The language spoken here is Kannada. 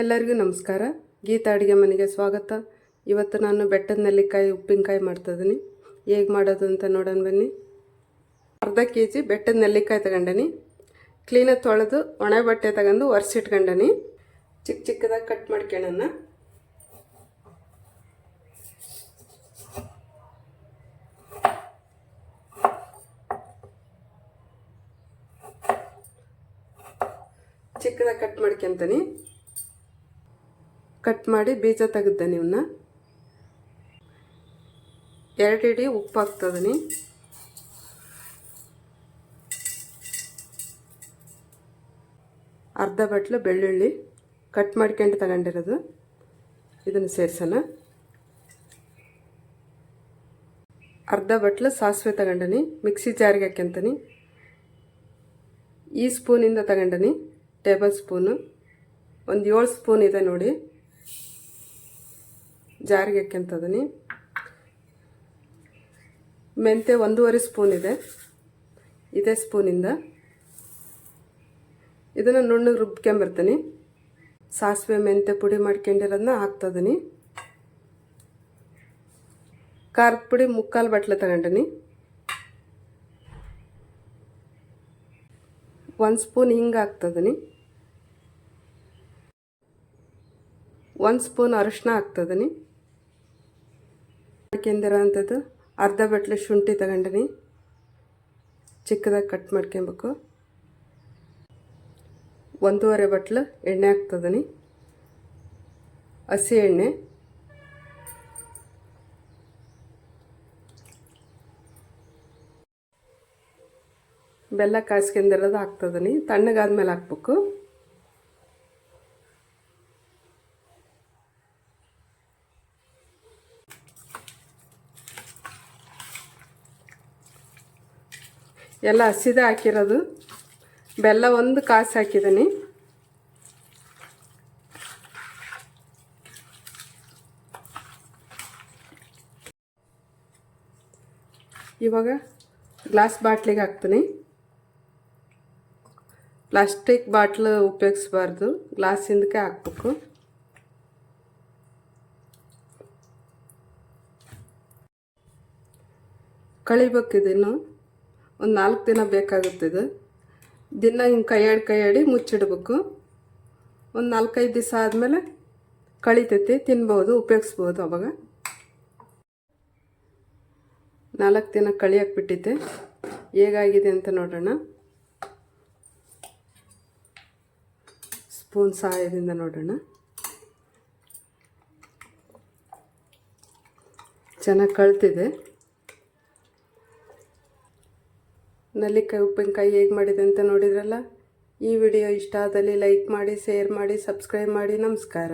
ಎಲ್ಲರಿಗೂ ನಮಸ್ಕಾರ. ಗೀತಾ ಅಡುಗೆ ಮನೆಗೆ ಸ್ವಾಗತ. ಇವತ್ತು ನಾನು ಬೆಟ್ಟದ ನೆಲ್ಲಿಕಾಯಿ ಉಪ್ಪಿನಕಾಯಿ ಮಾಡ್ತಾಯಿದ್ದೀನಿ ಹೇಗೆ ಮಾಡೋದು ಅಂತ ನೋಡೋಣ ಬನ್ನಿ. ಅರ್ಧ ಕೆ ಜಿ ಬೆಟ್ಟದ ನೆಲ್ಲಿಕಾಯಿ ತಗೊಂಡನಿ. ಕ್ಲೀನಾಗಿ ತೊಳೆದು ಒಣ ಬಟ್ಟೆ ತಗೊಂಡು ಒರೆಸಿಟ್ಕೊಂಡನಿ ಚಿಕ್ಕ ಚಿಕ್ಕದಾಗಿ ಕಟ್ ಮಾಡ್ಕೊಳ್ಳೋಣ ಚಿಕ್ಕದಾಗಿ ಕಟ್ ಮಾಡ್ಕೊಂತೀನಿ. ಕಟ್ ಮಾಡಿ ಬೀಜ ತೆಗೆದ್ದೆ ಇವನ್ನ ಎರಡು ಇಡಿ ಉಪ್ಪು ಹಾಕ್ತದೀನಿ ಅರ್ಧ ಬಟ್ಲು ಬೆಳ್ಳುಳ್ಳಿ ಕಟ್ ಮಾಡ್ಕೊಂಡು ತಗೊಂಡಿರೋದು. ಇದನ್ನು ಸೇರಿಸೋಣ. ಅರ್ಧ ಬಟ್ಲು ಸಾಸಿವೆ ತಗೊಂಡನಿ, ಮಿಕ್ಸಿ ಜಾರಿಗೆ ಹಾಕ್ಯಂತೀನಿ. ಈ ಸ್ಪೂನಿಂದ ತಗೊಂಡನಿ ಟೇಬಲ್ ಸ್ಪೂನು. ಒಂದು ಏಳು ಸ್ಪೂನ್ ಇದೆ ನೋಡಿ. ಜಾರಿಗೆ ಹಾಕ್ಯಂತದನಿ ಮೆಂತೆ ಒಂದೂವರೆ ಸ್ಪೂನ್ ಇದೆ. ಇದೇ ಸ್ಪೂನಿಂದ. ಇದನ್ನು ನುಣ್ಣಗೆ ರುಬ್ಕೊಂಬರ್ತೀನಿ ಸಾಸಿವೆ ಮೆಂತೆ ಪುಡಿ ಮಾಡ್ಕೊಂಡಿರೋದನ್ನ ಹಾಕ್ತದೀನಿ. ಖಾರದ ಪುಡಿ ಮುಕ್ಕಾಲು ಬಟ್ಲೆ ತಗೊಂಡಿನಿ. ಒಂದು ಸ್ಪೂನ್ ಹಿಂಗೆ ಹಾಕ್ತದೀನಿ. ಒಂದು ಸ್ಪೂನ್ ಅರಿಶಿನ ಹಾಕ್ತದನಿ. ಮಾಡ್ಕೊಂಡಿರೋ ಅಂಥದ್ದು ಅರ್ಧ ಬಟ್ಲೆ ಶುಂಠಿ ತಗೊಂಡಿನಿ. ಚಿಕ್ಕದಾಗಿ ಕಟ್ ಮಾಡ್ಕೊಬೇಕು. ಒಂದೂವರೆ ಬಟ್ಲು ಎಣ್ಣೆ ಹಾಕ್ತದನಿ. ಹಸಿ ಎಣ್ಣೆ. ಬೆಲ್ಲ ಕಾಯಿಸ್ಕೊಂಡಿರೋದು ಹಾಕ್ತದನಿ. ತಣ್ಣಗಾದ್ಮೇಲೆ ಹಾಕ್ಬೇಕು. ಎಲ್ಲ ಹಸಿದ ಹಾಕಿರೋದು. ಬೆಲ್ಲ ಒಂದು ಕಾಸು ಹಾಕಿದ್ದೀನಿ. ಇವಾಗ ಗ್ಲಾಸ್ ಬಾಟ್ಲಿಗೆ ಹಾಕ್ತೀನಿ. Plastic bottle ಉಪಯೋಗಿಸ್ಬಾರ್ದು. ಗ್ಲಾಸಿಂದಕ್ಕೆ ಹಾಕ್ಬೇಕು. ಕಳಿಬೇಕು ಇದನ್ನು ಒಂದು ನಾಲ್ಕು ದಿನ ಬೇಕಾಗುತ್ತೆ ಇದು. ದಿನ ಹಿಂಗೆ ಕೈಯಾಡಿ ಕೈಯಾಡಿ ಮುಚ್ಚಿಡ್ಬೇಕು. ಒಂದು ನಾಲ್ಕೈದು ದಿವಸ ಆದಮೇಲೆ ಕಳಿತೈತಿ, ತಿನ್ಬೋದು, ಉಪಯೋಗಿಸ್ಬೋದು ಅವಾಗ. ನಾಲ್ಕು ದಿನ ಕಳಿಯಕ್ಕೆ ಬಿಟ್ಟಿದ್ದೆ. ಹೇಗಾಗಿದೆ ಅಂತ ನೋಡೋಣ. ಸ್ಪೂನ್ ಸಹಾಯದಿಂದ ನೋಡೋಣ. ಚೆನ್ನಾಗಿ ಕಳ್ತಿದೆ. ನಲ್ಲಿಕಾಯಿ ಉಪ್ಪಿನಕಾಯಿ ಹೇಗೆ ಮಾಡಿದೆ ಅಂತ ನೋಡಿದ್ರಲ್ಲ? ಈ ವಿಡಿಯೋ ಇಷ್ಟ ಆದಲ್ಲಿ ಲೈಕ್ ಮಾಡಿ, ಶೇರ್ ಮಾಡಿ, ಸಬ್ಸ್ಕ್ರೈಬ್ ಮಾಡಿ. ನಮಸ್ಕಾರ.